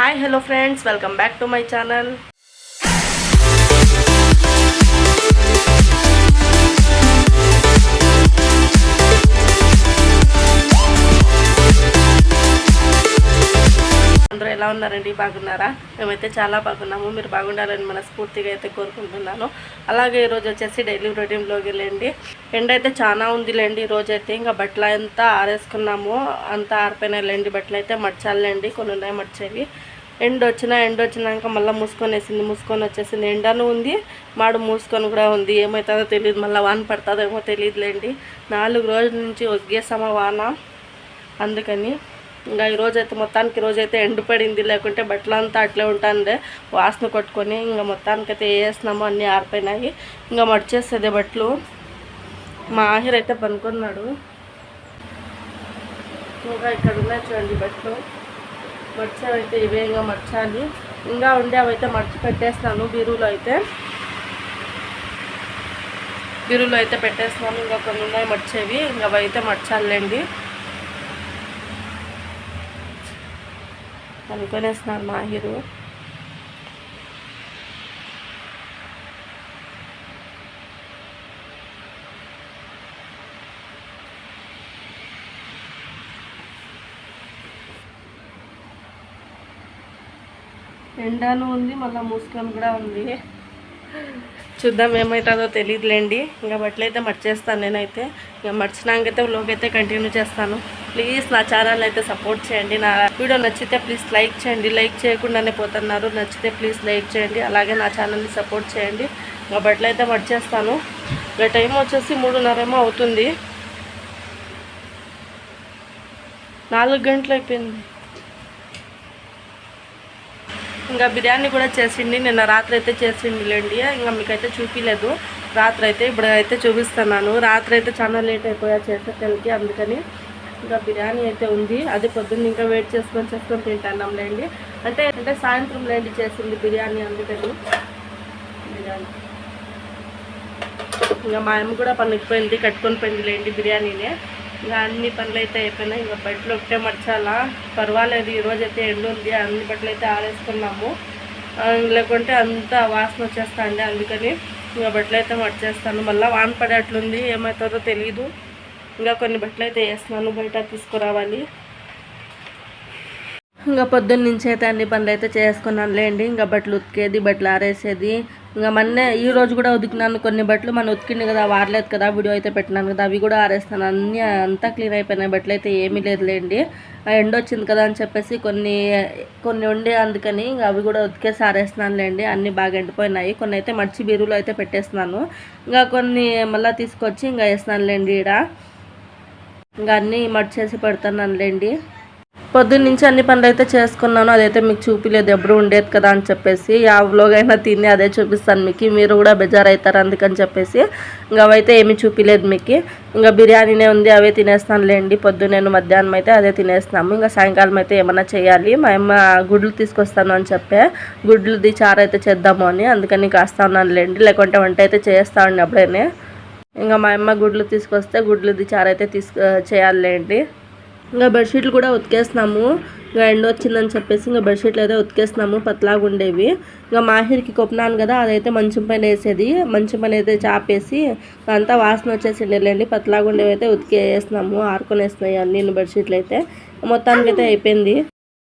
Hi hello friends welcome back to my channel అందరూ ఎలా ఉన్నారండి? బాగున్నారా? మేమైతే చాలా బాగున్నాము. మీరు బాగుండాలని మనస్ఫూర్తిగా అయితే కోరుకుంటున్నాను. అలాగే ఈరోజు వచ్చేసి డైలీ రొటీన్లోకి వెళ్ళండి ఎండ అయితే చాలా ఉందిలేండి ఈరోజు అయితే ఇంకా బట్టలు అంతా ఆరేసుకున్నాము. అంతా ఆరిపోయినాయిలేండి బట్టలు అయితే మర్చాలండి కొన్ని ఉన్నాయి మర్చేవి ఎండ వచ్చినా ఎండ వచ్చినాక మళ్ళీ మూసుకొని వేసింది మూసుకొని వచ్చేసింది ఎండను ఉంది మాడు మూసుకొని కూడా ఉంది. ఏమవుతుందో తెలియదు మళ్ళీ వాన పడుతుందేమో తెలియదులేండి నాలుగు రోజుల నుంచి వగ్గేసామా వాన. అందుకని ఇంకా ఈరోజైతే మొత్తానికి ఈరోజైతే ఎండు పడింది లేకుంటే బట్టలు అంతా అట్లే ఉంటుంది. వాసన కొట్టుకొని ఇంకా మొత్తానికైతే అయితే వేసినాము అన్నీ ఆరిపోయినాయి. ఇంకా మడిచేస్తుంది బట్టలు. మా ఆహిర్ అయితే పనుకున్నాడు. ఇంకా ఇక్కడ ఉన్నాయి చూడండి బట్టలు. మర్చావైతే ఇవే ఇంకా మర్చాలి. ఇంకా ఉండే అవైతే మర్చి పెట్టేస్తాను బీరులో అయితే. బీరులో అయితే పెట్టేస్తున్నాను ఇంకా కొన్ని ఉన్నాయి మర్చేవి ఇంకా అవి అయితే మర్చాలండి అనుకునేస్తున్నారు హీరో. ఎండాను ఉంది మళ్ళీ మూసుకొని కూడా ఉంది. చూద్దాం ఏమవుతుందో తెలియదులేండి ఇంకా బట్టలు అయితే మర్చేస్తాను నేనైతే. ఇంకా మర్చినాకైతే వ్లోగ్ అయితే కంటిన్యూ చేస్తాను. ప్లీజ్ నా ఛానల్ అయితే సపోర్ట్ చేయండి. నా వీడియో నచ్చితే ప్లీజ్ లైక్ చేయండి. లైక్ చేయకుండానే పోతున్నారు. నచ్చితే ప్లీజ్ లైక్ చేయండి. అలాగే నా ఛానల్ని సపోర్ట్ చేయండి. ఇంకా బట్టలు అయితే మర్చేస్తాను. ఇంకా టైం వచ్చేసి మూడున్నరేమో అవుతుంది. నాలుగు గంటలు అయిపోయింది. ఇంకా బిర్యానీ కూడా చేసిండి నిన్న రాత్రి అయితే చేసిండిలేండి ఇంకా మీకైతే చూపించలేదు రాత్రి అయితే ఇప్పుడు అయితే చూపిస్తున్నాను. రాత్రి అయితే చాలా లేట్ అయిపోయా చేసేసరికి అందుకని ఇంకా బిర్యానీ అయితే ఉంది. అది పొద్దున్న ఇంకా వెయిట్ చేసుకొని చేసుకొని తింటాం లేండి. అంటే అంటే సాయంత్రం లేండి చేసింది బిర్యానీ అందుకని. బిర్యానీ. ఇంకా మా అమ్మ కూడా పనికిపోయింది కట్టుకొని పోయింది లేండి బిర్యానీనే. ఇంకా అన్ని పనులు అయితే అయిపోయినాయి. ఇంకా బట్టలు ఒకటే మర్చాలా పర్వాలేదు ఈరోజు అయితే ఎండు ఉంది అన్ని బట్టలు అయితే ఆరేసుకున్నాము. లేకుంటే అంత వాసన వచ్చేస్తా అండి అందుకని ఇంకా బట్టలు అయితే మర్చేస్తాను మళ్ళీ వాన పడేట్లుంది ఏమవుతుందో తెలియదు ఇంకా కొన్ని బట్టలు అయితే వేస్తున్నాను బయట తీసుకురావాలి. ఇంకా పొద్దున్న నుంచి అయితే అన్ని పనులు అయితే చేసుకున్నాను లేండి ఇంకా బట్టలు ఉతికేది బట్టలు ఆరేసేది ఇంకా మొన్నే ఈ రోజు కూడా ఉతికినాను. కొన్ని బట్టలు మనం ఉతికింది కదా వాడలేదు కదా వీడియో అయితే పెట్టినాను కదా అవి కూడా ఆరేస్తాను. అన్నీ అంతా క్లీన్ అయిపోయినాయి. బట్టలు అయితే ఏమీ లేదులేండి. ఎండ వచ్చింది కదా అని చెప్పేసి కొన్ని కొన్ని ఉండే అందుకని ఇంకా అవి కూడా ఉతికేసి ఆరేస్తున్నాను లేండి అన్నీ బాగా ఎండిపోయినాయి. కొన్ని అయితే మర్చి బీరులో అయితే పెట్టేస్తున్నాను. ఇంకా కొన్ని మళ్ళీ తీసుకొచ్చి ఇంకా వేస్తున్నాను లేండి ఈడ. ఇంకా అన్నీ మడిచేసి పెడతాను లేండి పొద్దున్న నుంచి అన్ని పనులు అయితే చేసుకున్నాను. అదైతే మీకు చూపిలేదు. ఎప్పుడు ఉండేది కదా అని చెప్పేసి ఆ వ్లోగ్ అయినా తిని అదే చూపిస్తాను మీకు. మీరు కూడా బెజార్ అవుతారు అందుకని చెప్పేసి. ఇంకా అవైతే ఏమీ చూపిలేదు మీకు. ఇంకా బిర్యానీనే ఉంది అవే తినేస్తాను లేండి పొద్దున్న మధ్యాహ్నం అయితే అదే తినేస్తాము ఇంకా సాయంకాలం అయితే ఏమన్నా చేయాలి. మా అమ్మ గుడ్లు తీసుకొస్తాను అని చెప్పే. గుడ్లుది చారు అయితే చేద్దాము అని. అందుకని కాస్తా ఉన్నాను లేండి లేకుంటే వంట అయితే చేస్తా ఉండి అప్పుడైనా. ఇంకా మా అమ్మ గుడ్లు తీసుకొస్తే గుడ్లుది చారు అయితే తీసుకు చేయాలండి ఇంకా బెడ్షీట్లు కూడా ఉతికేస్తున్నాము. ఇంకా ఎండ వచ్చిందని చెప్పేసి ఇంకా బెడ్షీట్లు అయితే ఉతికేస్తున్నాము పతలాగా ఉండేవి. ఇంకా మాహిర్కి కొప్పినాను కదా అదైతే మంచం పైన వేసేది. మంచం పైన అయితే చాపేసి అంతా వాసన వచ్చేసి ఉండేలేండి పతలాగా ఉండేవి అయితే ఉతికేస్తున్నాము ఆరుకొనేస్తున్నాయి అన్ని బెడ్షీట్లు అయితే. మొత్తానికి అయితే అయిపోయింది.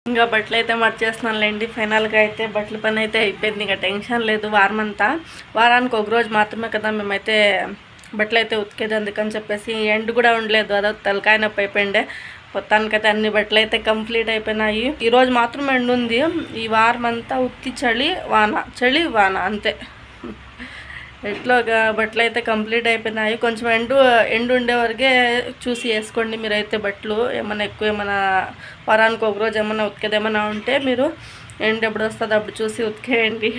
ఇంకా బట్టలు అయితే మర్చేస్తున్నానులేండి ఫైనల్గా అయితే బట్టల పని అయితే అయిపోయింది. ఇంకా టెన్షన్ లేదు వారం అంతా వారానికి ఒక రోజు మాత్రమే కదా మేమైతే బట్టలు అయితే ఉతికేది అందుకని చెప్పేసి ఎండ్ కూడా ఉండలేదు. అదో తలకాయ నొప్పి అయిపోయిండే. మొత్తానికైతే అన్ని బట్టలు అయితే కంప్లీట్ అయిపోయినాయి. ఈ రోజు మాత్రం ఎండు ఉంది ఈ వారం అంతా ఉత్తి చలి వాన చలి వాన అంతే. ఎట్లో బట్టలు అయితే కంప్లీట్ అయిపోయినాయి. కొంచెం ఎండు ఎండు ఉండే వరకే చూసి వేసుకోండి మీరైతే బట్టలు. ఏమైనా ఎక్కువ ఏమైనా వారానికి ఒక రోజు ఏమైనా ఉతికేది ఏమైనా ఉంటే మీరు ఎండ్ ఎప్పుడు వస్తుంది అప్పుడు చూసి ఉతికేయండి.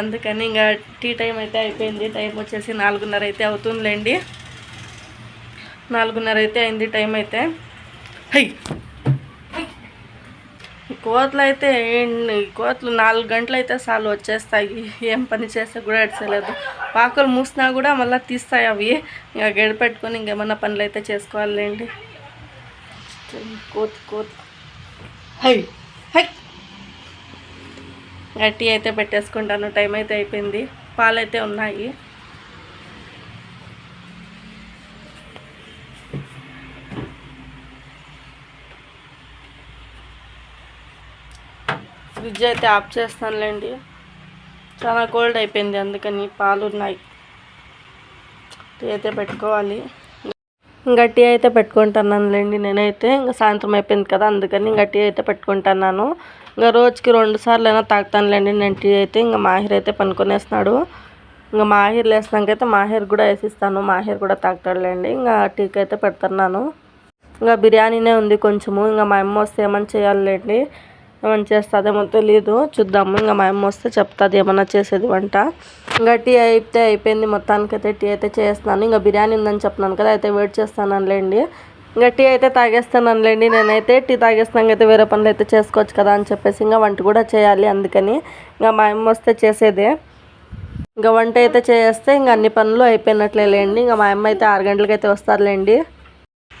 అందుకని ఇంకా టీ టైం అయితే అయిపోయింది. టైం వచ్చేసి నాలుగున్నర అయితే అవుతుందిలేండి. నాలుగున్నర అయితే అయింది టైం అయితే. హై. ఈ కోతలు అయితే ఈ కోతలు నాలుగు గంటలు అయితే చాలు వచ్చేస్తాయి. ఏం పని చేస్తే కూడా ఎడసలేదు పాకలు మూసినా కూడా మళ్ళీ తీస్తాయి అవి. ఇంకా గడిపెట్టుకొని ఇంకేమన్నా పనులు అయితే చేసుకోవాలండి కోతి కోతి. హై హై. గట్టి అయితే పెట్టేసుకుంటాను. టైం అయితే అయిపోయింది. పాలు అయితే ఉన్నాయి. ఫ్రిడ్జ్ అయితే ఆఫ్ చేస్తానులేండి. చాలా కోల్డ్ అయిపోయింది అందుకని పాలు ఉన్నాయి. టీ అయితే పెట్టుకోవాలి. ఇంకా టీ అయితే పెట్టుకుంటున్నానులేండి నేనైతే. ఇంకా సాయంత్రం అయిపోయింది కదా అందుకని ఇంకా టీ అయితే పెట్టుకుంటున్నాను. ఇంకా రోజుకి రెండు సార్లు అయినా తాగుతానులేండి నేను టీ అయితే. ఇంకా మాహిర్ అయితే పనుకొనేస్తున్నాడు. ఇంకా మాహిర్ లేసినాకైతే మాహిర్ కూడా వేసిస్తాను. మాహిర్ కూడా తాగుతాడులేండి. ఇంకా టీకి అయితే పెడుతున్నాను. ఇంకా బిర్యానీనే ఉంది కొంచెము. ఇంకా మా అమ్మ వస్తే ఏమైనా చేయాలి లేండి ఏమన్నా చేస్తుందేమో తెలియదు చూద్దాము. ఇంకా మా అమ్మ వస్తే చెప్తుంది ఏమన్నా చేసేది వంట. ఇంకా టీ అయితే అయిపోయింది మొత్తానికి అయితే టీ అయితే చేస్తున్నాను. ఇంకా బిర్యానీ ఉందని చెప్తున్నాను కదా అయితే వెయిట్ చేస్తానులేండి ఇంకా టీ అయితే తాగేస్తానులేండి నేనైతే టీ తాగేస్తాను అయితే వేరే పనులు అయితే చేసుకోవచ్చు కదా అని చెప్పేసి ఇంకా వంట కూడా చేయాలి అందుకని. ఇంకా మా అమ్మ వస్తే చేసేదే. ఇంకా వంట అయితే చేస్తే ఇంకా అన్ని పనులు అయిపోయినట్లేలేండి. ఇంకా మా అమ్మ అయితే ఆరు గంటలకైతే వస్తారులేండి.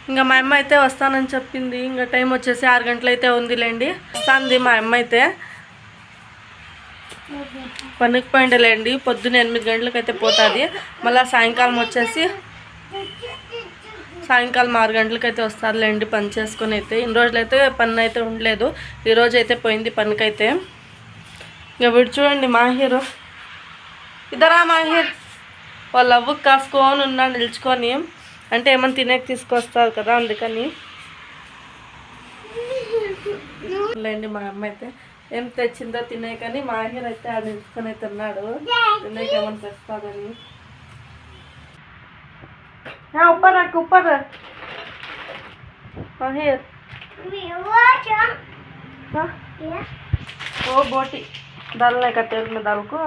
ఇంకా మా అమ్మ అయితే వస్తానని చెప్పింది. ఇంకా టైం వచ్చేసి ఆరు గంటలు అయితే ఉందిలేండి. వస్తుంది మా అమ్మ అయితే. పనికి పోయిండలేండి పొద్దున్న ఎనిమిది గంటలకు అయితే పోతుంది. మళ్ళీ సాయంకాలం వచ్చేసి సాయంకాలం ఆరు గంటలకు అయితే వస్తారులేండి పని చేసుకొని అయితే. ఇన్ని రోజులు అయితే పని అయితే ఉండలేదు. ఈరోజు అయితే పోయింది పనికైతే. ఇంకా వీడు చూడండి మాహిర్. ఇద్దరా మాహీర్? వాళ్ళ అవ్వకు కాసుకొని ఉన్నాడు నిలుచుకొని అంటే ఏమైనా తినేకి తీసుకొస్తారు కదా అందుకని లేండి మా అమ్మ అయితే ఏం తెచ్చిందో తినే కానీ మాహిర్ అయితే ఆడ నిల్చుకొని అయితే ఉన్నాడు తినేకి ఏమైనా తెస్తాదని ఉప్పర్ నాకు ఉప్పర్ మాహిర్ हाँ? वो बोटी डालने का तेल में डाल को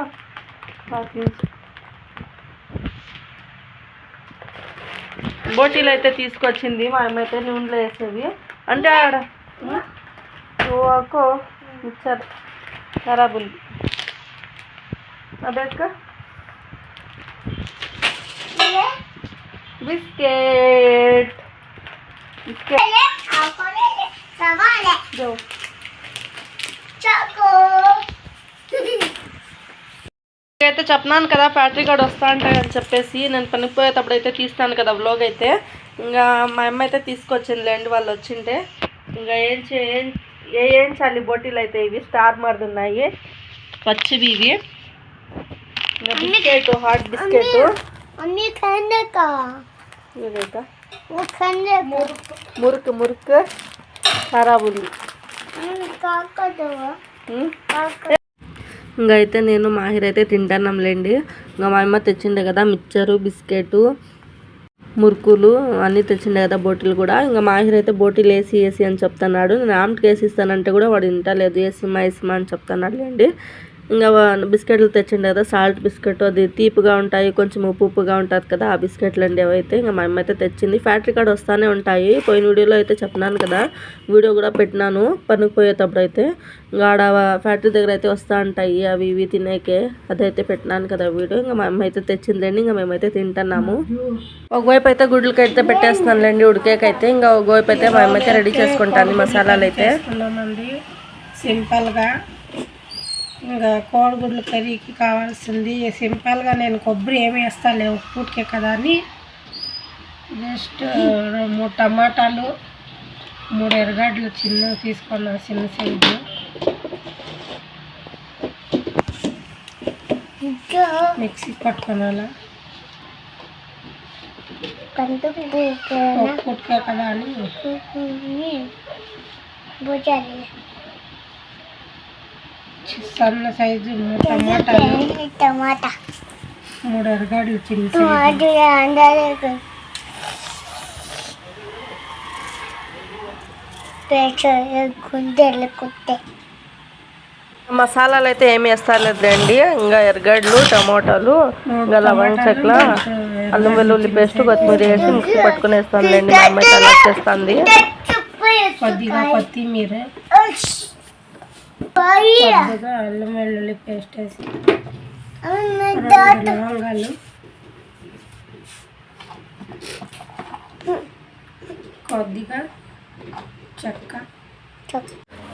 బోటీలు అయితే తీసుకొచ్చింది మా అమ్మ అయితే నూనెలో వేసేవి అంటే ఆడ ఓకో మిక్చర్ ఖరాబ్ ఉంది. అదక్క బిస్కెట్. బిస్కెట్. అయితే చెప్పినాను కదా ఫ్యాక్టరీ కాడ వస్తా అంటే అని చెప్పేసి నేను పనిపోయేటప్పుడు అయితే తీస్తాను కదా బ్లాగ్ అయితే. ఇంకా మా అమ్మ అయితే తీసుకొచ్చింది లేండి వాళ్ళు వచ్చింటే. ఇంకా ఏం చే ఏం చల్లి బొట్టీలు అయితే ఇవి స్టార్ మార్ది ఉన్నాయి. పచ్చివి ఇవి. Biscuit hot biscuit. మురుకు మురుకు ఖరాబు ఉంది ఇంకా అయితే నేను మాహిర్ అయితే తింటానంలేండి. ఇంకా మా అమ్మ తెచ్చిండే కదా మిక్చరు బిస్కెట్ మురుకులు అన్నీ తెచ్చిండే కదా బోటీలు కూడా. ఇంకా మాహిర్ అయితే బోటిల్ వేసి వేసి అని చెప్తున్నాడు. నేను ఆమ్ట్కి వేసి ఇస్తానంటే కూడా వాడు తింటలేదు. వేసిమా వేసిమా అని చెప్తున్నాడు లేండి ఇంకా బిస్కెట్లు తెచ్చిండే కదా సాల్ట్ బిస్కెట్ అది తీపిగా ఉంటాయి కొంచెం ఉప్పు ఉప్పుగా ఉంటుంది కదా ఆ బిస్కెట్లు అండి అవైతే. ఇంకా మా అమ్మ అయితే తెచ్చింది. ఫ్యాక్టరీ కాడ వస్తానే ఉంటాయి. పోయిన వీడియోలో అయితే చెప్పినాను కదా వీడియో కూడా పెట్టినాను పనికి పోయేటప్పుడు అయితే. ఇంకా ఆడ ఫ్యాక్టరీ దగ్గర అయితే వస్తూ ఉంటాయి అవి ఇవి తినేకే. అదైతే పెట్టినాను కదా వీడియో. ఇంకా మా అమ్మ అయితే తెచ్చిందండి. ఇంకా మేమైతే తింటున్నాము. ఒకవైపు అయితే గుడ్లకి అయితే పెట్టేస్తున్నానులేండి ఉడికేకైతే. ఇంకా ఒకవైపు అయితే మా అమ్మ అయితే రెడీ చేసుకుంటాను మసాలాలు అయితే. సింపుల్గా. ఇంకా కోడిగుడ్లు కర్రీకి కావాల్సింది సింపుల్గా నేను కొబ్బరి ఏమి వేస్తాలే ఉప్పుకే కదా అని జస్ట్ మూడు టమాటాలు మూడు ఎర్రగడ్డలు చిన్న తీసుకున్నా చిన్న సైజు మిక్సీ పట్టుకోవాలా ఉప్పుటికే కదా అని సన్న సైజు టమాటాలు టమాటా. మూడు చిన్న మసాలాలు అయితే ఏమి వేస్తాలేదండి ఇంకా ఎర్రగడ్డలు టమాటాలు ఇంకా లవణ చెట్ల అల్లం వెల్లుల్లి పేస్ట్ కొత్తిమీర వేసి మిక్సీ పట్టుకుని వేస్తానులేండి. మా అమ్మాయి అలా చేస్తుంది. కొద్దిగా కొత్తిమీర. కొద్దిగా అల్లం వెల్లుల్లి పేస్ట్ వేసి. లవంగాలు. కొద్దిగా చెక్క.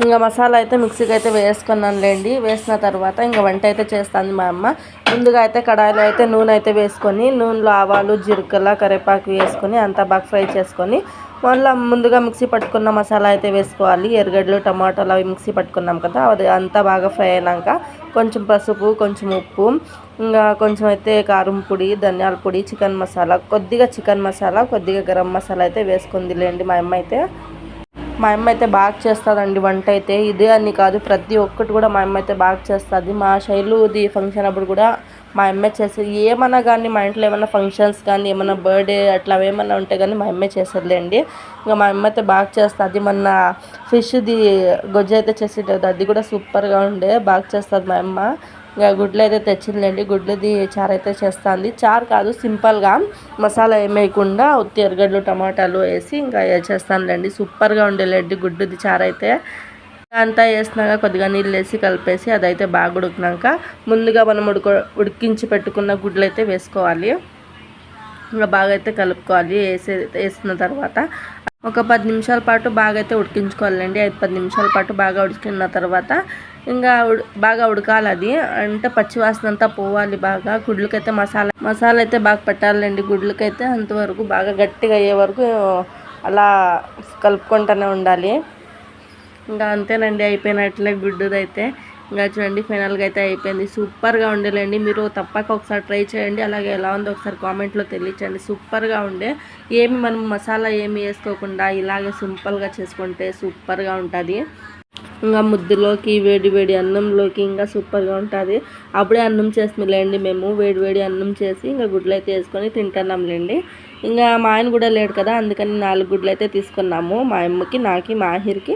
ఇంకా మసాలా అయితే మిక్సీకి అయితే వేసుకున్నానులేండి. వేసిన తర్వాత ఇంకా వంట అయితే చేస్తుంది మా అమ్మ. ముందుగా అయితే కడాయిలో అయితే నూనె అయితే వేసుకొని నూనెలో ఆవాలు జీలకర్ర కరివేపాకు వేసుకొని అంతా బాగా ఫ్రై చేసుకొని మళ్ళీ ముందుగా మిక్సీ పట్టుకున్న మసాలా అయితే వేసుకోవాలి. ఎర్రగడ్డలు టమాటాలు అవి మిక్సీ పట్టుకున్నాం కదా అది అంతా బాగా ఫ్రై అయినాక కొంచెం పసుపు కొంచెం ఉప్పు ఇంకా కొంచెం అయితే కారం పొడి ధనియాల పొడి చికెన్ మసాలా కొద్దిగా చికెన్ మసాలా కొద్దిగా గరం మసాలా అయితే వేసుకుందిలేండి మా అమ్మ అయితే. మా అమ్మ అయితే బాగా చేస్తుందండి వంట అయితే. ఇదే అని కాదు ప్రతి ఒక్కటి కూడా మా అమ్మ అయితే బాగా చేస్తుంది. మా శైలుది ఫంక్షన్ అప్పుడు కూడా మా అమ్మే చేసేది ఏమన్నా కానీ మా ఇంట్లో ఏమైనా ఫంక్షన్స్ కానీ ఏమైనా బర్త్డే అట్లా ఏమైనా ఉంటే కానీ మా అమ్మే చేసేదిలేండి ఇంకా మా అమ్మ అయితే బాగా చేస్తుంది. మొన్న ఫిష్ది గొజ్జ అయితే చేసేది అది కూడా సూపర్గా ఉండే బాగా చేస్తుంది మా అమ్మ. ఇంకా గుడ్లు అయితే తెచ్చిందండి గుడ్లది చారు అయితే చేస్తుంది. చారు కాదు సింపుల్గా మసాలా ఏం వేయకుండా ఉత్తి ఎరగడ్లు టమాటాలు వేసి ఇంకా చేస్తానులేండి. సూపర్గా ఉండేలేండి గుడ్డుది చారు అయితే. అంతా వేసినాక కొద్దిగా నీళ్ళు వేసి కలిపేసి అదైతే బాగా ఉడికినాక ముందుగా మనం ఉడుకో ఉడికించి పెట్టుకున్న గుడ్లు అయితే వేసుకోవాలి. ఇంకా బాగా అయితే కలుపుకోవాలి. వేసే వేసిన తర్వాత ఒక పది నిమిషాల పాటు బాగా అయితే ఉడికించుకోవాలండి. ఐదు పది నిమిషాల పాటు బాగా ఉడికిన తర్వాత ఇంకా బాగా ఉడకాలి అది. అంటే పచ్చివాసన అంతా పోవాలి బాగా. గుడ్లకైతే మసాలా మసాలా అయితే బాగా పెట్టాలండి. గుడ్లకైతే అంతవరకు బాగా గట్టిగా అయ్యే వరకు అలా కలుపుకుంటూనే ఉండాలి. ఇంకా అంతేనండి అయిపోయినట్లే గుడ్డుదైతే. ఇంకా చూడండి ఫైనల్గా అయితే అయిపోయింది. సూపర్గా ఉండేలేండి. మీరు తప్పక ఒకసారి ట్రై చేయండి. అలాగే ఎలా ఉందో ఒకసారి కామెంట్లో తెలియచండి సూపర్గా ఉండే ఏమి మనం మసాలా ఏమి వేసుకోకుండా ఇలాగే సింపుల్గా చేసుకుంటే సూపర్గా ఉంటుంది. ఇంకా ముద్దులోకి వేడి వేడి అన్నంలోకి ఇంకా సూపర్గా ఉంటుంది. అప్పుడే అన్నం చేస్తాంలేండి మేము. వేడి వేడి అన్నం చేసి ఇంకా గుడ్లు అయితే వేసుకొని తింటున్నాంలేండి ఇంకా మా ఆయన కూడా లేడు కదా అందుకని నాలుగు గుడ్లు అయితే తీసుకున్నాము. మా అమ్మకి నాకి మా ఆహిర్కి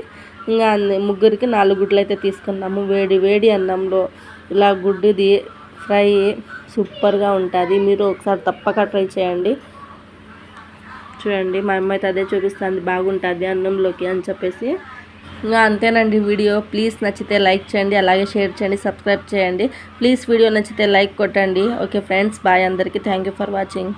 ఇంకా ముగ్గురికి నాలుగు గుడ్లు అయితే తీసుకున్నాము. వేడి వేడి అన్నంలో ఇలా గుడ్డుది ఫ్రై సూపర్గా ఉంటుంది. మీరు ఒకసారి తప్పక ట్రై చేయండి. చూడండి మా అమ్మ అయితే అదే చూపిస్తుంది బాగుంటుంది అన్నంలోకి అని చెప్పేసి. ఇంకా అంతేనండి వీడియో. ప్లీజ్ నచ్చితే లైక్ చేయండి అలాగే షేర్ చేయండి సబ్స్క్రైబ్ చేయండి. ప్లీజ్ వీడియో నచ్చితే లైక్ కొట్టండి. ఓకే ఫ్రెండ్స్ బాయ్ అందరికీ. Thank for watching.